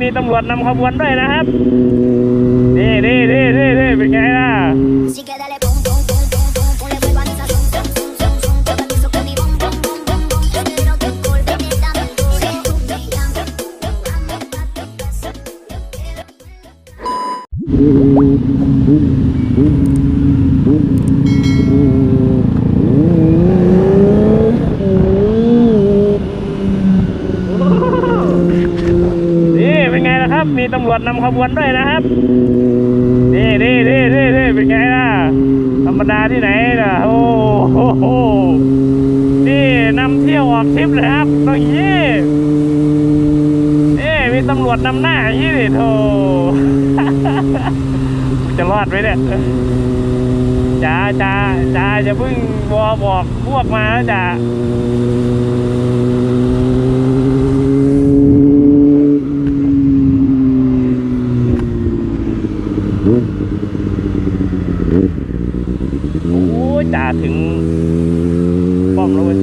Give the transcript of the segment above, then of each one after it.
มีตำรวจนำขบวนด้วยนะครับ นี่นี่นี่นี่นี่เป็นไงล่ะ Así มีตำรวจนำขบวนด้วยนะครับ นี่นี่นี่นี่นี่เป็นไงล่ะ ธรรมดาที่ไหนล่ะ โอ้โห นี่นำเที่ยวออกทริปเลยครับต้องอย่างนี้นี่มีตำรวจนำหน้าอย่างนี้ดิโธ่จะรอดไหมเนี่ยจ้าจ้าจ้าจะเพิ่งวอบอกพวกมาแล้วจ้า โอ้ยจ่าถึงป้อมแล้วเว้ย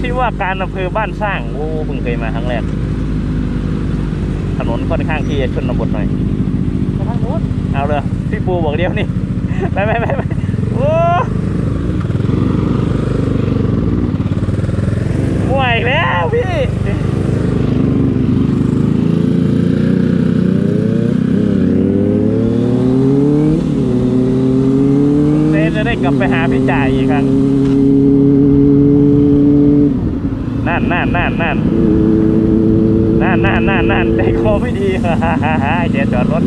ที่ว่าการอำเภอบ้านสร้าง โอ้เพิ่งเคยมาครั้งแรก นนค่อนข้างที่จะชนบทหน่อยไปทางโน้นเอาเลยพี่ปูบอกเดียวนี่ไปไปไปไปโอ้ห่วยอีกแล้วพี่เนจะได้กลับไปหาพี่จ่ายอีกครั้งนั่นนั่นนั่นนั่น นั่นนั่นนั่นนั่นใจคอไม่ดีเดี๋ยวจอดรถ